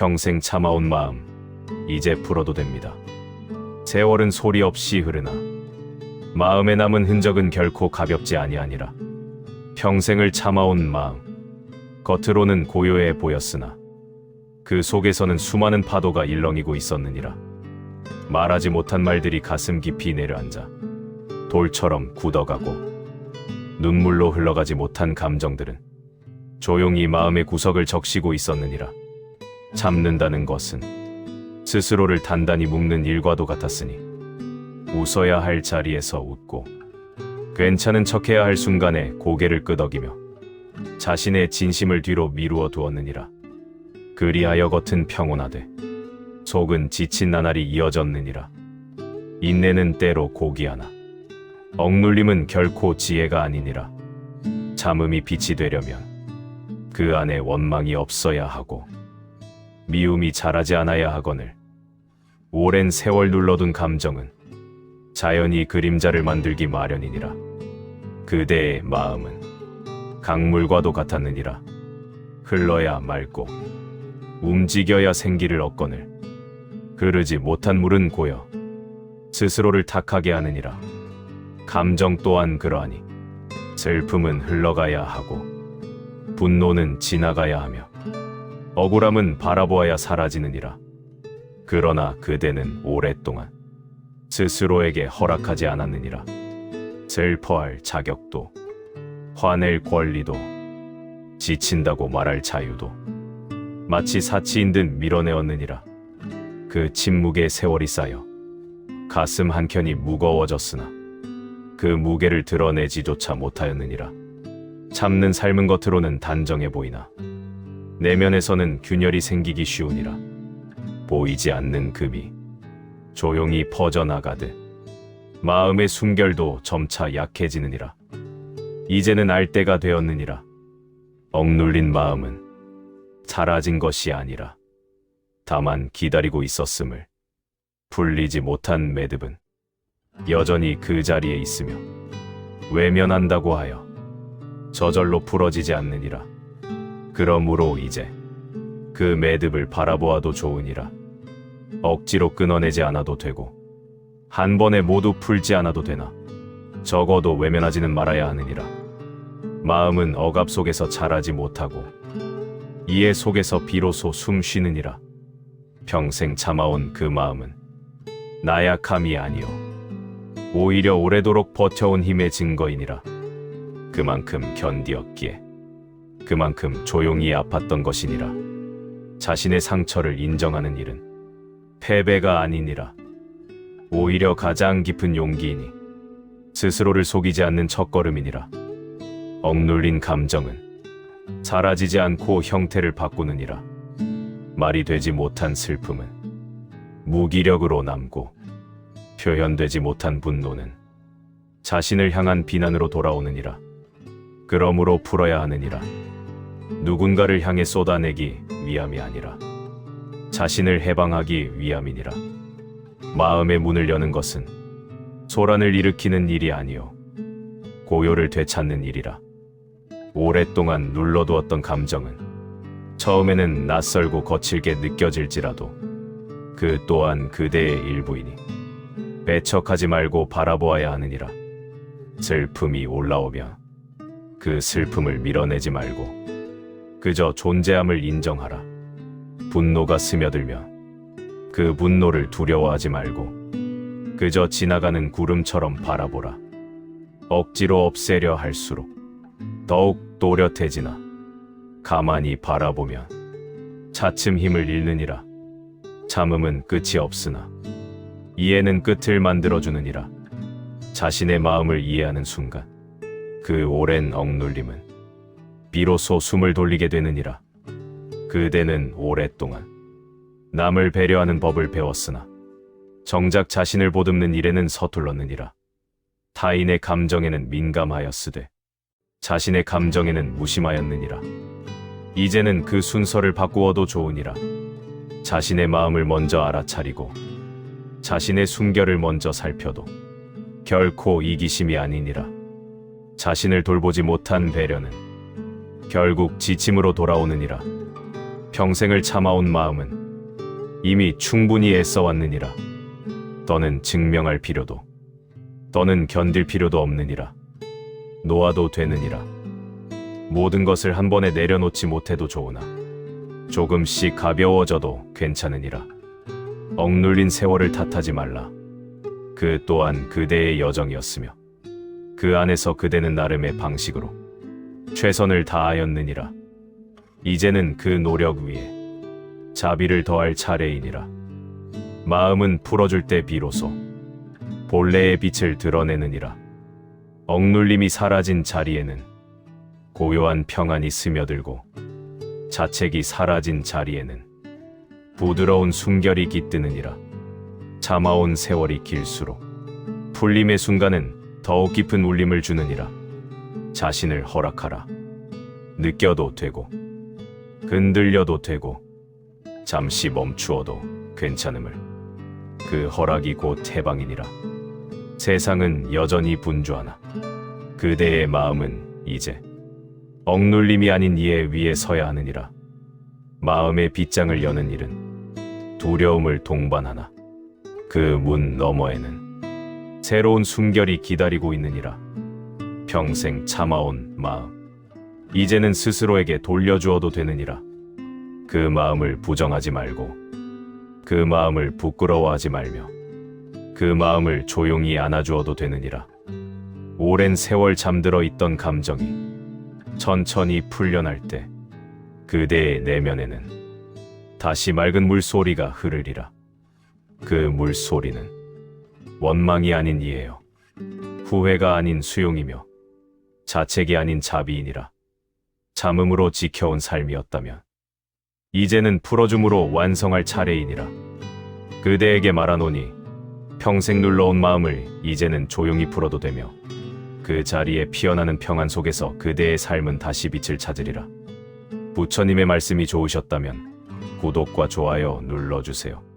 평생 참아온 마음, 이제 풀어도 됩니다. 세월은 소리 없이 흐르나, 마음에 남은 흔적은 결코 가볍지 아니하니라. 평생을 참아온 마음, 겉으로는 고요해 보였으나, 그 속에서는 수많은 파도가 일렁이고 있었느니라. 말하지 못한 말들이 가슴 깊이 내려앉아 돌처럼 굳어가고 눈물로 흘러가지 못한 감정들은 조용히 마음의 구석을 적시고 있었느니라. 참는다는 것은 스스로를 단단히 묶는 일과도 같았으니 웃어야 할 자리에서 웃고 괜찮은 척해야 할 순간에 고개를 끄덕이며 자신의 진심을 뒤로 미루어 두었느니라. 그리하여 겉은 평온하되 속은 지친 나날이 이어졌느니라. 인내는 때로 고귀하나 억눌림은 결코 지혜가 아니니라. 참음이 빛이 되려면 그 안에 원망이 없어야 하고 미움이 자라지 않아야 하거늘 오랜 세월 눌러둔 감정은 자연히 그림자를 만들기 마련이니라. 그대의 마음은 강물과도 같았느니라. 흘러야 맑고 움직여야 생기를 얻거늘 흐르지 못한 물은 고여 스스로를 탁하게 하느니라. 감정 또한 그러하니 슬픔은 흘러가야 하고 분노는 지나가야 하며 억울함은 바라보아야 사라지느니라. 그러나 그대는 오랫동안 스스로에게 허락하지 않았느니라. 슬퍼할 자격도 화낼 권리도 지친다고 말할 자유도 마치 사치인 듯 밀어내었느니라. 그 침묵의 세월이 쌓여 가슴 한켠이 무거워졌으나 그 무게를 드러내지조차 못하였느니라. 참는 삶은 겉으로는 단정해 보이나 내면에서는 균열이 생기기 쉬우니라. 보이지 않는 금이 조용히 퍼져나가듯 마음의 순결도 점차 약해지느니라. 이제는 알 때가 되었느니라. 억눌린 마음은 사라진 것이 아니라 다만 기다리고 있었음을 풀리지 못한 매듭은 여전히 그 자리에 있으며 외면한다고 하여 저절로 풀어지지 않느니라. 그러므로 이제 그 매듭을 바라보아도 좋으니라. 억지로 끊어내지 않아도 되고 한 번에 모두 풀지 않아도 되나 적어도 외면하지는 말아야 하느니라. 마음은 억압 속에서 자라지 못하고 이해 속에서 비로소 숨 쉬느니라. 평생 참아온 그 마음은 나약함이 아니요 오히려 오래도록 버텨온 힘의 증거이니라. 그만큼 견디었기에 그만큼 조용히 아팠던 것이니라. 자신의 상처를 인정하는 일은 패배가 아니니라. 오히려 가장 깊은 용기이니 스스로를 속이지 않는 첫걸음이니라. 억눌린 감정은 사라지지 않고 형태를 바꾸느니라. 말이 되지 못한 슬픔은 무기력으로 남고 표현되지 못한 분노는 자신을 향한 비난으로 돌아오느니라. 그러므로 풀어야 하느니라. 누군가를 향해 쏟아내기 위함이 아니라 자신을 해방하기 위함이니라. 마음의 문을 여는 것은 소란을 일으키는 일이 아니요 고요를 되찾는 일이라. 오랫동안 눌러두었던 감정은 처음에는 낯설고 거칠게 느껴질지라도 그 또한 그대의 일부이니 배척하지 말고 바라보아야 하느니라. 슬픔이 올라오면 그 슬픔을 밀어내지 말고 그저 존재함을 인정하라. 분노가 스며들면 그 분노를 두려워하지 말고 그저 지나가는 구름처럼 바라보라. 억지로 없애려 할수록 더욱 또렷해지나 가만히 바라보면 차츰 힘을 잃느니라. 참음은 끝이 없으나 이해는 끝을 만들어주느니라. 자신의 마음을 이해하는 순간 그 오랜 억눌림은 비로소 숨을 돌리게 되느니라. 그대는 오랫동안 남을 배려하는 법을 배웠으나 정작 자신을 보듬는 일에는 서툴렀느니라. 타인의 감정에는 민감하였으되 자신의 감정에는 무심하였느니라. 이제는 그 순서를 바꾸어도 좋으니라. 자신의 마음을 먼저 알아차리고 자신의 순결을 먼저 살펴도 결코 이기심이 아니니라. 자신을 돌보지 못한 배려는 결국 지침으로 돌아오느니라. 평생을 참아온 마음은 이미 충분히 애써왔느니라. 더는 증명할 필요도, 더는 견딜 필요도 없느니라. 놓아도 되느니라. 모든 것을 한 번에 내려놓지 못해도 좋으나 조금씩 가벼워져도 괜찮으니라. 억눌린 세월을 탓하지 말라. 그 또한 그대의 여정이었으며 그 안에서 그대는 나름의 방식으로 최선을 다하였느니라. 이제는 그 노력 위에 자비를 더할 차례이니라. 마음은 풀어줄 때 비로소 본래의 빛을 드러내느니라. 억눌림이 사라진 자리에는 고요한 평안이 스며들고 자책이 사라진 자리에는 부드러운 순결이 깃드느니라. 참아온 세월이 길수록 풀림의 순간은 더욱 깊은 울림을 주느니라. 자신을 허락하라. 느껴도 되고, 흔들려도 되고, 잠시 멈추어도 괜찮음을. 그 허락이 곧 해방이니라. 세상은 여전히 분주하나, 그대의 마음은 이제 억눌림이 아닌 이해 위에 서야 하느니라. 마음의 빗장을 여는 일은 두려움을 동반하나, 그 문 너머에는 새로운 순결이 기다리고 있느니라. 평생 참아온 마음. 이제는 스스로에게 돌려주어도 되느니라. 그 마음을 부정하지 말고, 그 마음을 부끄러워하지 말며, 그 마음을 조용히 안아주어도 되느니라. 오랜 세월 잠들어 있던 감정이 천천히 풀려날 때, 그대의 내면에는 다시 맑은 물소리가 흐르리라. 그 물소리는 원망이 아닌 이에요. 후회가 아닌 수용이며 자책이 아닌 자비이니라. 참음으로 지켜온 삶이었다면 이제는 풀어줌으로 완성할 차례이니라. 그대에게 말하노니 평생 눌러온 마음을 이제는 조용히 풀어도 되며 그 자리에 피어나는 평안 속에서 그대의 삶은 다시 빛을 찾으리라. 부처님의 말씀이 좋으셨다면 구독과 좋아요 눌러주세요.